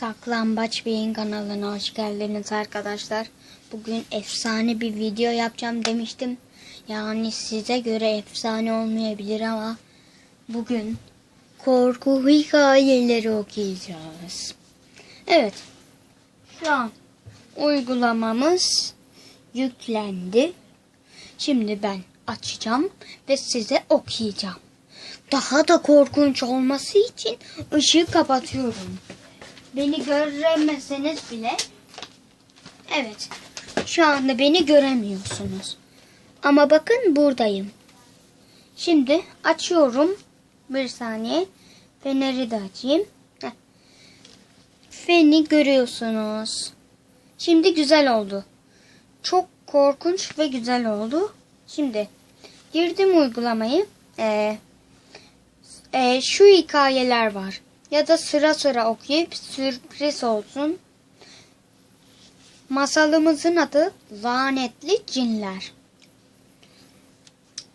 Saklambaç Bey'in kanalına hoş geldiniz arkadaşlar. Bugün efsane bir video yapacağım demiştim. Yani size göre efsane olmayabilir ama bugün korku hikayeleri okuyacağız. Evet. Şu an uygulamamız yüklendi. Şimdi ben açacağım ve size okuyacağım. Daha da korkunç olması için ışığı kapatıyorum. Beni göremeseniz bile evet şu anda beni göremiyorsunuz. Ama bakın buradayım. Şimdi açıyorum. Bir saniye. Feneri de açayım. Feni görüyorsunuz. Şimdi güzel oldu. Çok korkunç ve güzel oldu. Şimdi girdim uygulamayı. Ee, e, şu hikayeler var. Ya da sıra sıra okuyup sürpriz olsun. Masalımızın adı Lanetli Cinler.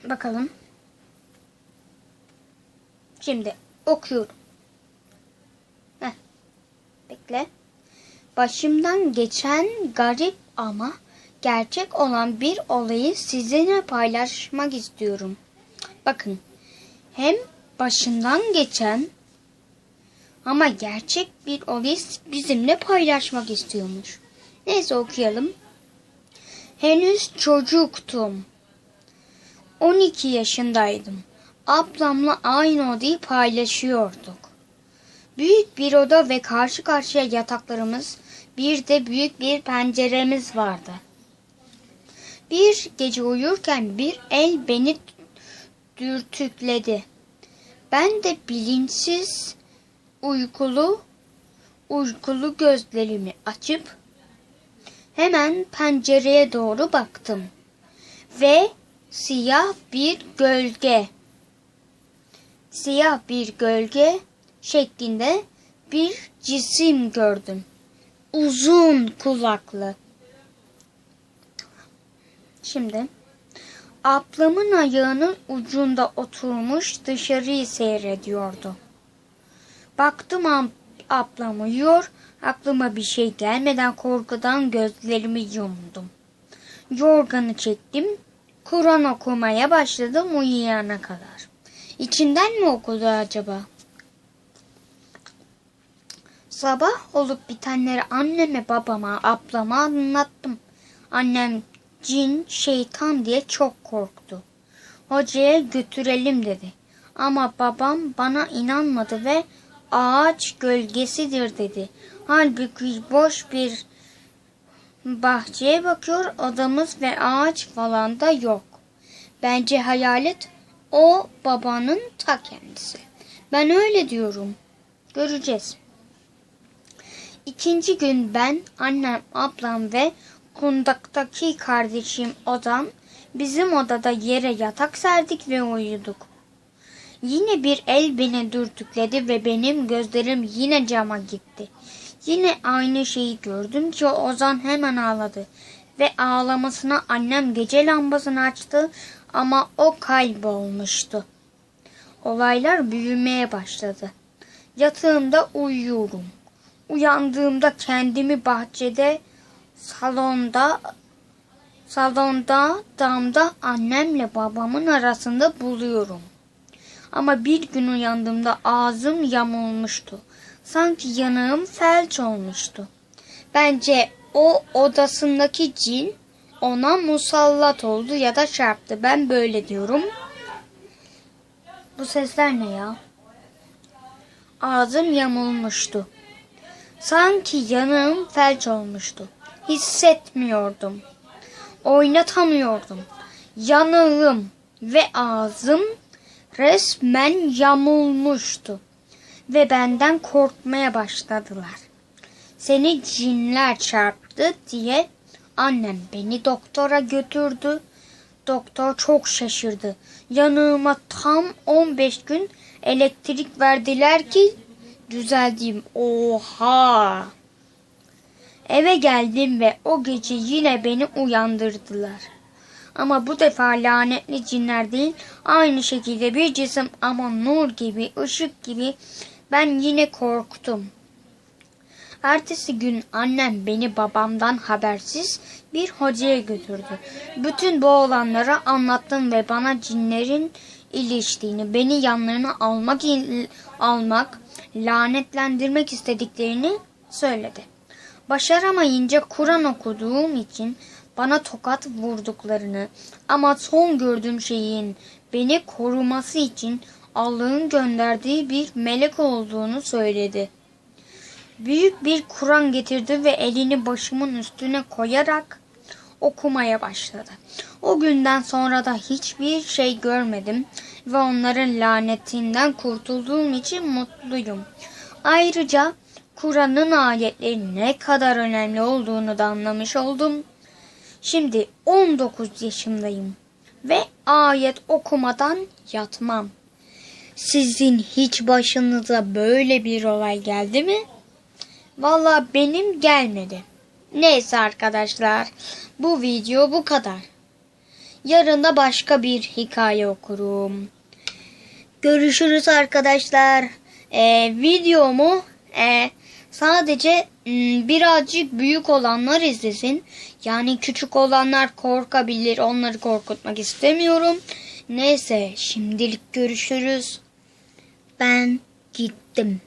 Bakalım. Şimdi okuyorum. Heh. Bekle. Başımdan geçen garip ama gerçek olan bir olayı sizinle paylaşmak istiyorum. Bakın. Hem başından geçen ama gerçek bir olayı bizimle paylaşmak istiyormuş. Neyse okuyalım. Henüz çocuktum. 12 yaşındaydım. Ablamla aynı odayı paylaşıyorduk. Büyük bir oda ve karşı karşıya yataklarımız, bir de büyük bir penceremiz vardı. Bir gece uyurken bir el beni dürtükledi. Ben de bilinçsiz uykulu uykulu gözlerimi açıp hemen pencereye doğru baktım ve siyah bir gölge siyah bir gölge şeklinde bir cisim gördüm. Uzun kulaklı. Şimdi ablamın ayağının ucunda oturmuş dışarıyı seyrediyordu. Baktım ablam uyuyor. Aklıma bir şey gelmeden korkudan gözlerimi yumdum. Yorganı çektim. Kur'an okumaya başladım uyuyana kadar. İçinden mi okudu acaba? Sabah olup bitenleri anneme, babama, ablama anlattım. Annem cin, şeytan diye çok korktu. Hocaya götürelim dedi. Ama babam bana inanmadı ve ağaç gölgesidir dedi. Halbuki boş bir bahçeye bakıyor odamız ve ağaç falan da yok. Bence hayalet o babanın ta kendisi. Ben öyle diyorum. Göreceğiz. İkinci gün ben, annem, ablam ve kundaktaki kardeşim odam bizim odada yere yatak serdik ve uyuduk. Yine bir el beni dürtükledi ve benim gözlerim yine cama gitti. Yine aynı şeyi gördüm ki Ozan hemen ağladı ve ağlamasına annem gece lambasını açtı ama o kaybolmuştu. Olaylar büyümeye başladı. Yatağımda uyuyorum. Uyandığımda kendimi bahçede, salonda, salonda, damda annemle babamın arasında buluyorum. Ama bir gün uyandığımda ağzım yamulmuştu. Sanki yanağım felç olmuştu. Bence o odasındaki cin ona musallat oldu ya da çarptı. Ben böyle diyorum. Bu sesler ne ya? Ağzım yamulmuştu. Sanki yanağım felç olmuştu. Hissetmiyordum. Oynatamıyordum. Yanağım ve ağzım resmen yamulmuştu ve benden korkmaya başladılar. Seni cinler çarptı diye annem beni doktora götürdü. Doktor çok şaşırdı. Yanığıma tam 15 gün elektrik verdiler ki düzeldim. Oha! Eve geldim ve o gece yine beni uyandırdılar. Ama bu defa lanetli cinler değil, aynı şekilde bir cisim ama nur gibi, ışık gibi ben yine korktum. Ertesi gün annem beni babamdan habersiz bir hocaya götürdü. Bütün bu olanları anlattım ve bana cinlerin iliştiğini, beni yanlarına almak almak, lanetlendirmek istediklerini söyledi. Başaramayınca Kur'an okuduğum için bana tokat vurduklarını ama son gördüğüm şeyin beni koruması için Allah'ın gönderdiği bir melek olduğunu söyledi. Büyük bir Kur'an getirdi ve elini başımın üstüne koyarak okumaya başladı. O günden sonra da hiçbir şey görmedim ve onların lanetinden kurtulduğum için mutluyum. Ayrıca Kur'an'ın ayetleri ne kadar önemli olduğunu da anlamış oldum. Şimdi 19 yaşındayım ve ayet okumadan yatmam. Sizin hiç başınıza böyle bir olay geldi mi? Valla benim gelmedi. Neyse arkadaşlar bu video bu kadar. Yarın da başka bir hikaye okurum. Görüşürüz arkadaşlar. Ee, videomu e, sadece m, birazcık büyük olanlar izlesin. Yani küçük olanlar korkabilir. Onları korkutmak istemiyorum. Neyse şimdilik görüşürüz. Ben gittim.